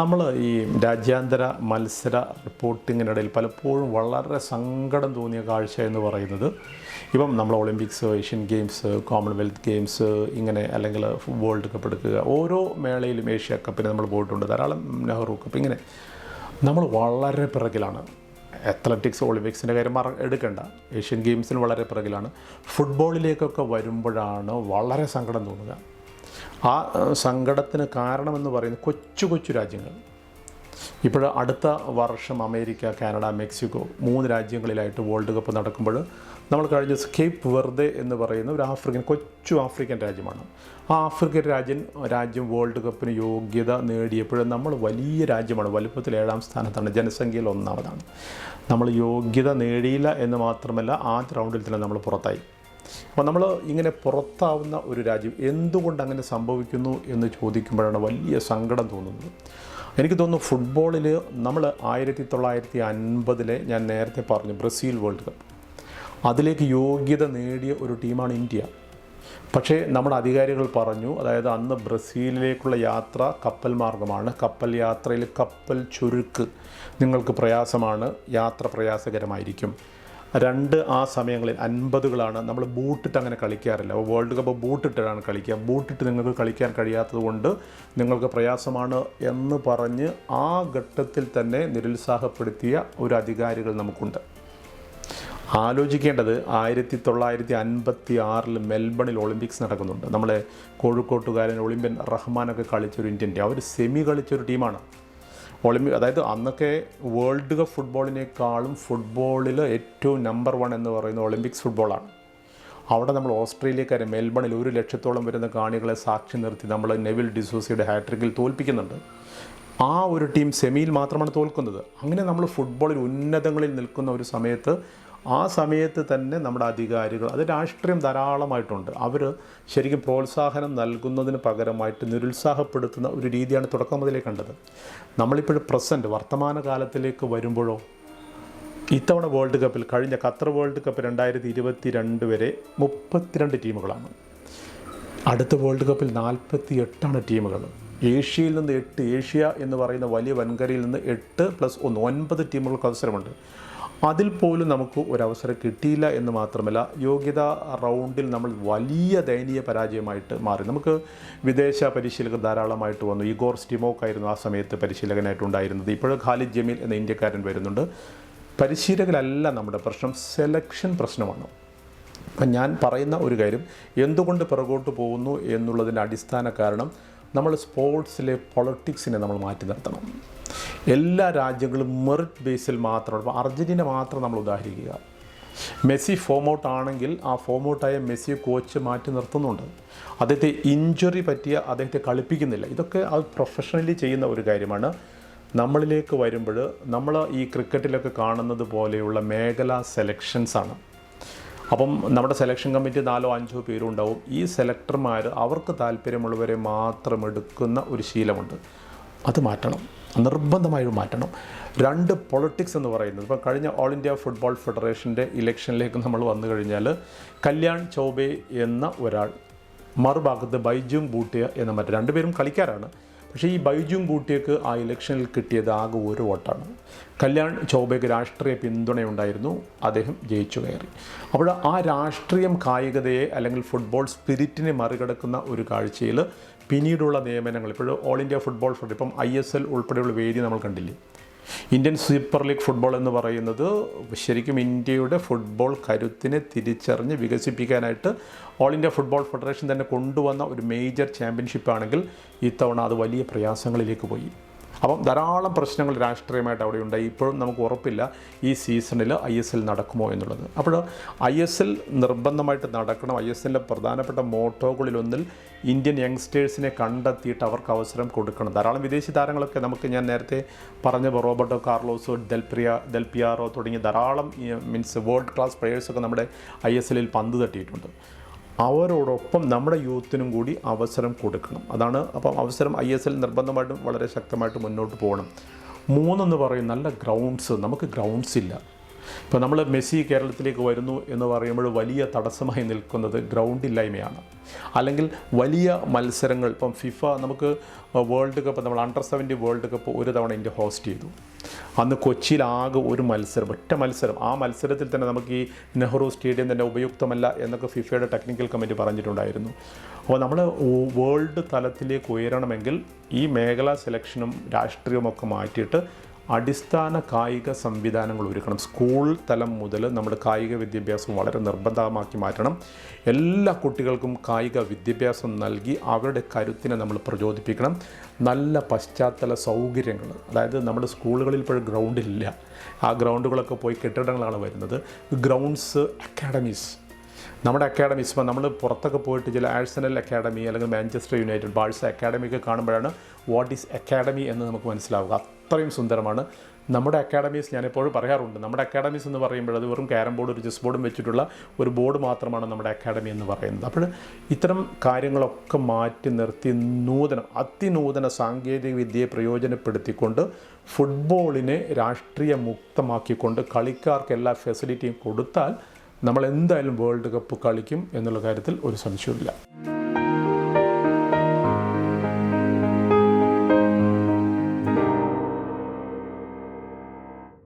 നമ്മൾ ഈ രാജ്യാന്തര മത്സര റിപ്പോർട്ടിങ്ങിനിടയിൽ പലപ്പോഴും വളരെ സങ്കടം തോന്നിയ കാഴ്ച എന്ന് പറയുന്നത് ഇപ്പം നമ്മൾ Olympics Asian Games Commonwealth Games ഇങ്ങനെ അല്ലെങ്കിൽ വേൾഡ് കപ്പ് എടുക്കുക ഓരോ മേളയിലും ഏഷ്യ കപ്പിന് നമ്മൾ പോയിട്ടുണ്ട് ധാരാളം നെഹ്റു കപ്പ് ഇങ്ങനെ. നമ്മൾ വളരെ പിറകിലാണ്. അത്ലറ്റിക്സ് ഒളിമ്പിക്സിന്റെ കാര്യം മറ എടുക്കേണ്ട. ഏഷ്യൻ ഗെയിംസിന് വളരെ പിറകിലാണ്. ഫുട്ബോളിലേക്കൊക്കെ വരുമ്പോഴാണ് വളരെ സങ്കടം തോന്നുക. ആ സങ്കടത്തിന് കാരണമെന്ന് പറയുന്നത് കൊച്ചു കൊച്ചു രാജ്യങ്ങൾ. ഇപ്പോൾ അടുത്ത വർഷം അമേരിക്ക കാനഡ മെക്സിക്കോ മൂന്ന് രാജ്യങ്ങളിലായിട്ട് വേൾഡ് കപ്പ് നടക്കുമ്പോൾ നമ്മൾ കഴിഞ്ഞ സ്കേപ്പ് വെറുതെ എന്ന് പറയുന്ന ഒരു ആഫ്രിക്കൻ കൊച്ചു ആഫ്രിക്കൻ രാജ്യമാണ്. ആ ആഫ്രിക്കൻ രാജ്യം രാജ്യം വേൾഡ് കപ്പിന് യോഗ്യത നേടിയപ്പോഴും നമ്മൾ വലിയ രാജ്യമാണ്. വലുപ്പത്തിൽ ഏഴാം സ്ഥാനത്താണ്. ജനസംഖ്യയിൽ ഒന്നാമതാണ്. നമ്മൾ യോഗ്യത നേടിയില്ല എന്ന് മാത്രമല്ല ആദ്യ റൗണ്ടിൽ തന്നെ നമ്മൾ പുറത്തായി. അപ്പോൾ നമ്മൾ ഇങ്ങനെ പുറത്താവുന്ന ഒരു രാജ്യം എന്തുകൊണ്ട് അങ്ങനെ സംഭവിക്കുന്നു എന്ന് ചോദിക്കുമ്പോഴാണ് വലിയ സങ്കടം തോന്നുന്നത്. എനിക്ക് തോന്നുന്നു ഫുട്ബോളിൽ നമ്മൾ ആയിരത്തി തൊള്ളായിരത്തി അൻപതിലെ ഞാൻ നേരത്തെ പറഞ്ഞു ബ്രസീൽ വേൾഡ് കപ്പ്. അതിലേക്ക് യോഗ്യത നേടിയ ഒരു ടീമാണ് ഇന്ത്യ. പക്ഷേ നമ്മുടെ അധികാരികൾ പറഞ്ഞു അതായത് അന്ന് ബ്രസീലിലേക്കുള്ള യാത്ര കപ്പൽ മാർഗമാണ്. കപ്പൽ യാത്രയിൽ കപ്പൽ ചുരുക്ക് നിങ്ങൾക്ക് പ്രയാസമാണ് യാത്ര പ്രയാസകരമായിരിക്കും. രണ്ട് ആ സമയങ്ങളിൽ അൻപതുകളാണ് നമ്മൾ ബൂട്ടിട്ട് അങ്ങനെ കളിക്കാറില്ല. വേൾഡ് കപ്പ് ബൂട്ടിട്ടാണ് കളിക്കുക. ബൂട്ടിട്ട് നിങ്ങൾക്ക് കളിക്കാൻ കഴിയാത്തത് കൊണ്ട് നിങ്ങൾക്ക് പ്രയാസമാണ് എന്ന് പറഞ്ഞ് ആ ഘട്ടത്തിൽ തന്നെ നിരുത്സാഹപ്പെടുത്തിയ ഒരു അധികാരികൾ നമുക്കുണ്ട്. ആലോചിക്കേണ്ടത് ആയിരത്തി തൊള്ളായിരത്തി അൻപത്തി ആറിൽ മെൽബണിൽ ഒളിമ്പിക്സ് നടക്കുന്നുണ്ട്. നമ്മളെ കോഴിക്കോട്ടുകാരൻ ഒളിമ്പ്യൻ റഹ്മാനൊക്കെ കളിച്ചൊരു ഇന്ത്യൻ ടീം. അവർ സെമി കളിച്ചൊരു ടീമാണ്. ഒളിമ്പിക് അതായത് അന്നൊക്കെ വേൾഡ് കപ്പ് ഫുട്ബോളിനേക്കാളും ഫുട്ബോളിൽ ഏറ്റവും നമ്പർ വൺ എന്ന് പറയുന്നത് ഒളിമ്പിക്സ് ഫുട്ബോളാണ്. അവിടെ നമ്മൾ ഓസ്ട്രേലിയക്കാരെ മെൽബണിൽ ഒരു ലക്ഷത്തോളം വരുന്ന കാണികളെ സാക്ഷി നിർത്തി നമ്മൾ നെവിൽ ഡിസോസിയുടെ ഹാട്രിക്കിൽ തോൽപ്പിക്കുന്നുണ്ട്. ആ ഒരു ടീം സെമിയിൽ മാത്രമാണ് തോൽക്കുന്നത്. അങ്ങനെ നമ്മൾ ഫുട്ബോളിൽ ഉന്നതങ്ങളിൽ നിൽക്കുന്ന ഒരു സമയത്ത് ആ സമയത്ത് തന്നെ നമ്മുടെ അധികാരികൾ അത് രാഷ്ട്രീയം ധാരാളമായിട്ടുണ്ട്. അവർ ശരിക്കും പ്രോത്സാഹനം നൽകുന്നതിന് പകരമായിട്ട് നിരുത്സാഹപ്പെടുത്തുന്ന ഒരു രീതിയാണ് തുടക്കം മുതലേ കണ്ടത്. നമ്മളിപ്പോഴും പ്രസന്റ് വർത്തമാന കാലത്തിലേക്ക് വരുമ്പോഴോ ഇത്തവണ വേൾഡ് കപ്പിൽ കഴിഞ്ഞ ഖത്തർ വേൾഡ് കപ്പ് രണ്ടായിരത്തി ഇരുപത്തി രണ്ട് വരെ മുപ്പത്തിരണ്ട് ടീമുകളാണ്. അടുത്ത വേൾഡ് കപ്പിൽ നാൽപ്പത്തി എട്ടാണ് ടീമുകൾ. ഏഷ്യയിൽ നിന്ന് എട്ട് ഏഷ്യ എന്ന് പറയുന്ന വലിയ വൻകരയിൽ നിന്ന് എട്ട് പ്ലസ് ഒന്ന് ഒൻപത് ടീമുകൾക്ക് അവസരമുണ്ട്. അതിൽ പോലും നമുക്ക് ഒരവസരം കിട്ടിയില്ല എന്ന് മാത്രമല്ല യോഗ്യത റൗണ്ടിൽ നമ്മൾ വലിയ ദയനീയ പരാജയമായിട്ട് മാറി. നമുക്ക് വിദേശ പരിശീലകർ ധാരാളമായിട്ട് വന്നു. ഇഗോർ സ്റ്റിമോക്ക് ആയിരുന്നു ആ സമയത്ത് പരിശീലകനായിട്ടുണ്ടായിരുന്നത് ഇപ്പോഴും ഖാലിദ് ജമീൽ എന്ന ഇന്ത്യക്കാരൻ വരുന്നുണ്ട്. പരിശീലകരല്ല നമ്മുടെ പ്രശ്നം സെലക്ഷൻ പ്രശ്നമാണ്. അപ്പം ഞാൻ പറയുന്ന ഒരു കാര്യം എന്തുകൊണ്ട് പിറകോട്ട് പോകുന്നു എന്നുള്ളതിന്റെ അടിസ്ഥാന കാരണം നമ്മൾ സ്പോർട്സിലെ പൊളിറ്റിക്സിനെ നമ്മൾ മാറ്റി നിർത്തണം. എല്ലാ രാജ്യങ്ങളും മെറിറ്റ് ബേസിൽ മാത്രമാണ് അർജന്റീന മാത്രം നമ്മൾ ഉദാഹരിക്കുക. മെസ്സി ഫോം ഔട്ട് ആണെങ്കിൽ ആ ഫോം ഔട്ടായ മെസ്സിയെ കോച്ച് മാറ്റി നിർത്തുന്നുണ്ട്. അദ്ദേഹത്തെ ഇഞ്ചുറി പറ്റിയ അദ്ദേഹത്തെ കളിപ്പിക്കുന്നില്ല. ഇതൊക്കെ അത് പ്രൊഫഷണലി ചെയ്യുന്ന ഒരു കാര്യമാണ്. നമ്മളിലേക്ക് വരുമ്പോൾ നമ്മൾ ഈ ക്രിക്കറ്റിലൊക്കെ കാണുന്നത് പോലെയുള്ള മേഖലാ സെലക്ഷൻസാണ് അപ്പം നമ്മുടെ സെലക്ഷൻ കമ്മിറ്റി നാലോ അഞ്ചോ പേരുണ്ടാവും. ഈ സെലക്ടർമാർ അവർക്ക് താല്പര്യമുള്ളവരെ മാത്രം എടുക്കുന്ന ഒരു ശീലമുണ്ട്. അത് മാറ്റണം. നിർബന്ധമായും മാറ്റണം. രണ്ട് പൊളിറ്റിക്സ് എന്ന് പറയുന്നത്. ഇപ്പം കഴിഞ്ഞ ഓൾ ഇന്ത്യ ഫുട്ബോൾ ഫെഡറേഷന്റെ ഇലക്ഷനിലേക്ക് നമ്മൾ വന്നു കഴിഞ്ഞാൽ കല്യാൺ ചൗബേ എന്ന ഒരാൾ മറുഭാഗത്ത് ബൈജും ബൂട്ടിയ എന്ന മറ്റു രണ്ടുപേരും കളിക്കാരാണ്. പക്ഷേ ഈ ബൈജും ബൂട്ടിയക്ക് ആ ഇലക്ഷനിൽ കിട്ടിയത് ആകെ ഒരു വോട്ടാണ്. കല്യാൺ ചൗബയ്ക്ക് രാഷ്ട്രീയ പിന്തുണയുണ്ടായിരുന്നു. അദ്ദേഹം ജയിച്ചു കയറി. അപ്പോൾ ആ രാഷ്ട്രീയം കായികതയെ അല്ലെങ്കിൽ ഫുട്ബോൾ സ്പിരിറ്റിനെ മറികടക്കുന്ന ഒരു കാഴ്ചയിൽ പിന്നീടുള്ള നിയമനങ്ങൾ ഇപ്പോൾ ഓൾ ഇന്ത്യ ഫുട്ബോൾ ഫെഡറേഷൻ ഇപ്പം ഐ എസ് എൽ ഉൾപ്പെടെയുള്ള വേദി നമ്മൾ കണ്ടില്ലേ? ഇന്ത്യൻ സൂപ്പർ ലീഗ് ഫുട്ബോൾ എന്ന് പറയുന്നത് ശരിക്കും ഇന്ത്യയുടെ ഫുട്ബോൾ കരുത്തിനെ തിരിച്ചറിഞ്ഞ് വികസിപ്പിക്കാനായിട്ട് ഓൾ ഇന്ത്യ ഫുട്ബോൾ ഫെഡറേഷൻ തന്നെ കൊണ്ടുവന്ന ഒരു മേജർ ചാമ്പ്യൻഷിപ്പാണെങ്കിൽ ഇത്തവണ അത് വലിയ പ്രയാസങ്ങളിലേക്ക് പോയി. അപ്പം ധാരാളം പ്രശ്നങ്ങൾ രാഷ്ട്രീയമായിട്ട് അവിടെ ഉണ്ടായി. ഇപ്പോഴും നമുക്ക് ഉറപ്പില്ല ഈ സീസണിൽ ഐ എസ് എൽ നടക്കുമോ എന്നുള്ളത്. അപ്പോൾ ഐ എസ് എൽ നിർബന്ധമായിട്ട് നടക്കണം. ഐ എസ് എല്ലിന്റെ പ്രധാനപ്പെട്ട മോട്ടോകളിലൊന്നിൽ ഇന്ത്യൻ യങ്സ്റ്റേഴ്സിനെ കണ്ടെത്തിയിട്ട് അവർക്ക് അവസരം കൊടുക്കണം. ധാരാളം വിദേശി താരങ്ങളൊക്കെ നമുക്ക് ഞാൻ നേരത്തെ പറഞ്ഞ റോബർട്ടോ കാർലോസോ ഡെൽപ്രിയ ഡെൽപിയാറോ തുടങ്ങിയ ധാരാളം മീൻസ് വേൾഡ് ക്ലാസ് പ്ലെയേഴ്സൊക്കെ നമ്മുടെ ഐ എസ് എല്ലിൽ പന്ത് തട്ടിയിട്ടുണ്ട്. അവരോടൊപ്പം നമ്മുടെ യൂത്തിനും കൂടി അവസരം കൊടുക്കണം. അതാണ് അപ്പം അവസരം ഐ എസ് എൽ നിർബന്ധമായിട്ടും വളരെ ശക്തമായിട്ട് മുന്നോട്ട് പോകണം. മൂന്നെന്ന് പറയും നല്ല ഗ്രൗണ്ട്സ് നമുക്ക് ഗ്രൗണ്ട്സ് ഇല്ല. ഇപ്പോൾ നമ്മൾ മെസ്സി കേരളത്തിലേക്ക് വരുന്നു എന്ന് പറയുമ്പോൾ വലിയ തടസ്സമായി നിൽക്കുന്നത് ഗ്രൗണ്ട് ഇല്ലായ്മയാണ്. അല്ലെങ്കിൽ വലിയ മത്സരങ്ങൾ ഇപ്പം ഫിഫ നമുക്ക് വേൾഡ് കപ്പ് നമ്മൾ അണ്ടർ സെവന്റി വേൾഡ് കപ്പ് ഒരു തവണ ഇന്ത്യ ഹോസ്റ്റ് ചെയ്തു. അന്ന് കൊച്ചിയിലാകെ ഒരു മത്സരം ഒറ്റ മത്സരം. ആ മത്സരത്തിൽ തന്നെ നമുക്ക് ഈ നെഹ്റു സ്റ്റേഡിയം തന്നെ ഉപയുക്തമല്ല എന്നൊക്കെ ഫിഫയുടെ ടെക്നിക്കൽ കമ്മിറ്റി പറഞ്ഞിട്ടുണ്ടായിരുന്നു. അപ്പോൾ നമ്മൾ വേൾഡ് തലത്തിലേക്ക് ഉയരണമെങ്കിൽ ഈ മേഖലാ സെലക്ഷനും രാഷ്ട്രീയമൊക്കെ മാറ്റിയിട്ട് അടിസ്ഥാന കായിക സംവിധാനങ്ങൾ ഒരുക്കണം. സ്കൂൾ തലം മുതൽ നമ്മുടെ കായിക വിദ്യാഭ്യാസം വളരെ നിർബന്ധമാക്കി മാറ്റണം. എല്ലാ കുട്ടികൾക്കും കായിക വിദ്യാഭ്യാസം നൽകി അവരുടെ കരുത്തിനെ നമ്മൾ പ്രചോദിപ്പിക്കണം. നല്ല പശ്ചാത്തല സൗകര്യങ്ങൾ അതായത് നമ്മുടെ സ്കൂളുകളിൽ ഇപ്പോൾ ഗ്രൗണ്ടില്ല ആ ഗ്രൗണ്ടുകളൊക്കെ പോയി കെട്ടിടങ്ങളാണ് വരുന്നത്. ഗ്രൗണ്ട്സ് അക്കാഡമീസ് നമ്മുടെ അക്കാഡമീസ് നമ്മൾ പുറത്തൊക്കെ പോയിട്ട് ചില ആഴ്സണൽ അക്കാഡമി അല്ലെങ്കിൽ മാഞ്ചസ്റ്റർ യുണൈറ്റഡ് ബാഴ്സ അക്കാഡമി ഒക്കെ കാണുമ്പോഴാണ് വാട്ട് ഈസ് അക്കാഡമി എന്ന് നമുക്ക് മനസ്സിലാവുക. അത്രയും സുന്ദരമാണ്. നമ്മുടെ അക്കാഡമീസ് ഞാനെപ്പോഴും പറയാറുണ്ട്. നമ്മുടെ അക്കാഡമീസ് എന്ന് പറയുമ്പോൾ അത് വെറും ക്യാരം ബോർഡ് ഒരു ചെസ് ബോർഡും വെച്ചിട്ടുള്ള ഒരു ബോർഡ് മാത്രമാണ് നമ്മുടെ അക്കാഡമി എന്ന് പറയുന്നത്. അപ്പോൾ ഇത്തരം കാര്യങ്ങളൊക്കെ മാറ്റി നിർത്തി നൂതനം അതിനൂതന സാങ്കേതിക വിദ്യയെ പ്രയോജനപ്പെടുത്തിക്കൊണ്ട് ഫുട്ബോളിനെ രാഷ്ട്രീയ മുക്തമാക്കിക്കൊണ്ട് കളിക്കാർക്ക് എല്ലാ ഫെസിലിറ്റിയും കൊടുത്താൽ നമ്മൾ എന്തായാലും വേൾഡ് കപ്പ് കളിക്കും എന്നുള്ള കാര്യത്തിൽ ഒരു സംശയവുമില്ല.